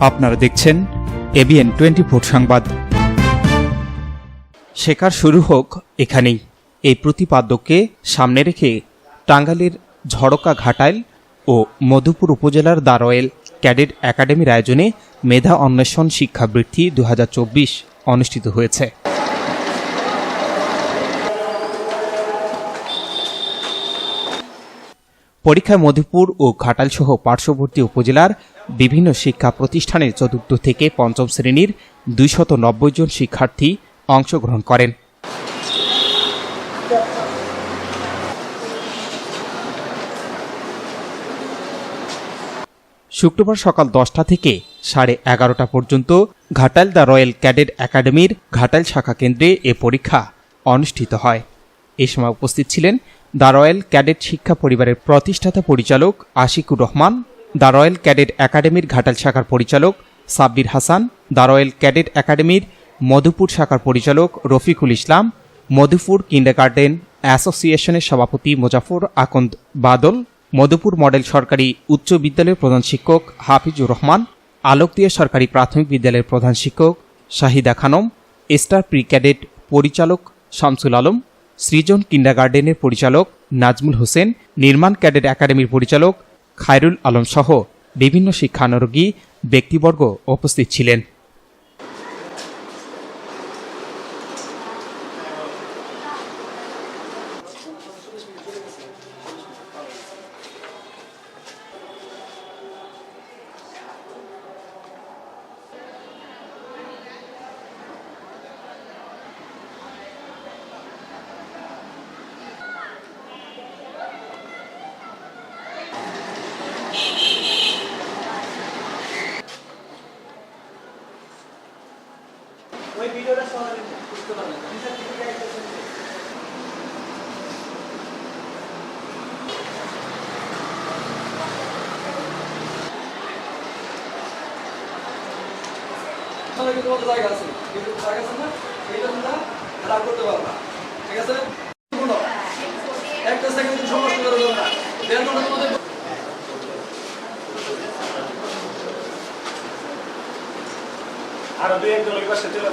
আপনারা দেখছেন ABN twenty four সংবাদ। শেখার শুরু হোক এখানেই। এই প্রতিপাদ্যকে সামনে রেখে টাঙ্গাইলের ঝড়কা ঘাটাইল ও মধুপুর উপজেলার দারোয়েল ক্যাডেট একাডেমির আয়োজনে মেধা অন্বেষণ শিক্ষাবৃত্তি দু হাজার চব্বিশ অনুষ্ঠিত হয়েছে। পরীক্ষায় মধুপুর ও ঘাটালসহ পার্শ্ববর্তী উপজেলার বিভিন্ন শিক্ষা প্রতিষ্ঠানের চতুর্থ থেকে পঞ্চম শ্রেণির দুইশত নব্বই জন শিক্ষার্থী অংশগ্রহণ করেন। শুক্রবার সকাল দশটা থেকে সাড়ে এগারোটা পর্যন্ত ঘাটাল দ্য রয়্যাল ক্যাডেট একাডেমির ঘাটাল শাখা কেন্দ্রে এ পরীক্ষা অনুষ্ঠিত হয়। এ সময় উপস্থিত ছিলেন দ্য রয়্যাল ক্যাডেট শিক্ষা পরিবারের প্রতিষ্ঠাতা পরিচালক Ashikur Rahman the royal cadet একাডেমির ঘাটাল শাখার পরিচালক Sabbir Hasan, the royal cadet একাডেমির মধুপুর শাখার পরিচালক রফিকুল ইসলাম, মধুপুর কিন্ডারগার্ডেন অ্যাসোসিয়েশনের সভাপতি মোজাফর আকন্দ বাদল, মধুপুর মডেল সরকারি উচ্চ বিদ্যালয়ের প্রধান শিক্ষক হাফিজুর রহমান, আলোকদিয়া সরকারি প্রাথমিক বিদ্যালয়ের প্রধান শিক্ষক Shahida Khanam, star pre cadet পরিচালক শামসুল আলম, সৃজন কিন্ডারগার্ডেনের পরিচালক নাজমুল হোসেন, নির্মাণ ক্যাডেট একাডেমির পরিচালক খায়রুল আলম সহ বিভিন্ন শিক্ষানুরোগী ব্যক্তিবর্গ উপস্থিত ছিলেন। ওই ভিডিওটা সবাই বুঝতে পারবেন টিচার থেকে জায়গা আছে? না? ঠিক আছে? একটা সেকেন্ড সমস্যা করে দেবো না। দেড় তোমাদের Arabia ekolojik basketiyor.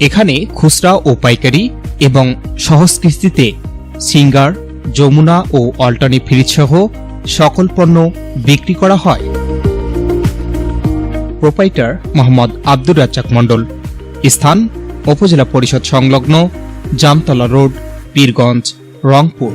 এখানে খুচরা ও পাইকারি এবং সহজ সিঙ্গার, যমুনা ও অল্টানি ফ্রিজ সহ সকল পণ্য বিক্রি করা হয়। প্রোপাইটার মোহাম্মদ আব্দুর রাজ্জাক মণ্ডল। স্থান, উপজেলা পরিষদ সংলগ্ন জামতলা রোড, পীরগঞ্জ, রংপুর।